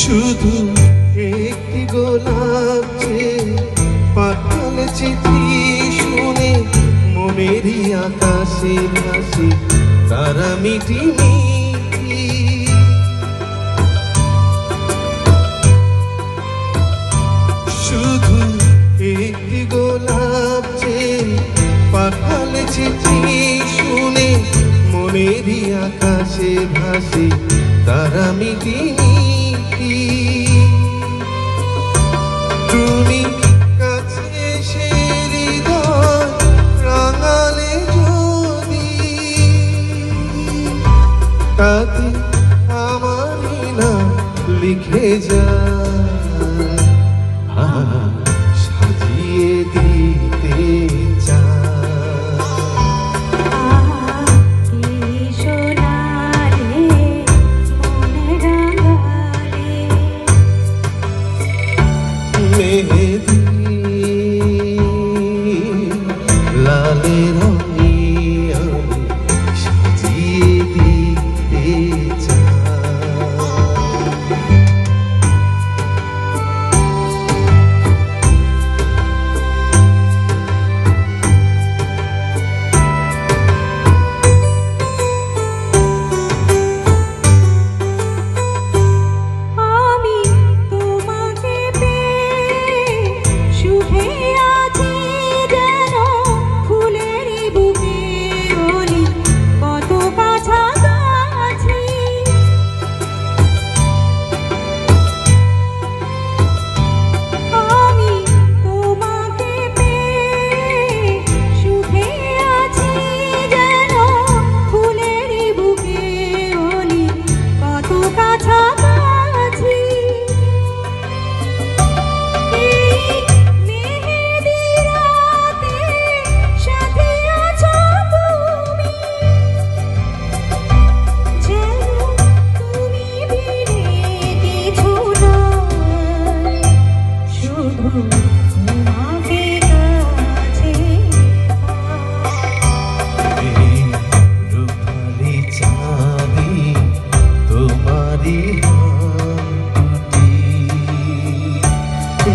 শুধু মেঘেরি আকাশে ভাসে, তারা মিটি শুধু একটি গোলাপ পাঠালে চিঠি শুনে মনেরই আকাশে ভাসে, তারা মিটি মিটি তুমি রেখে যা।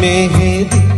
মেহেদি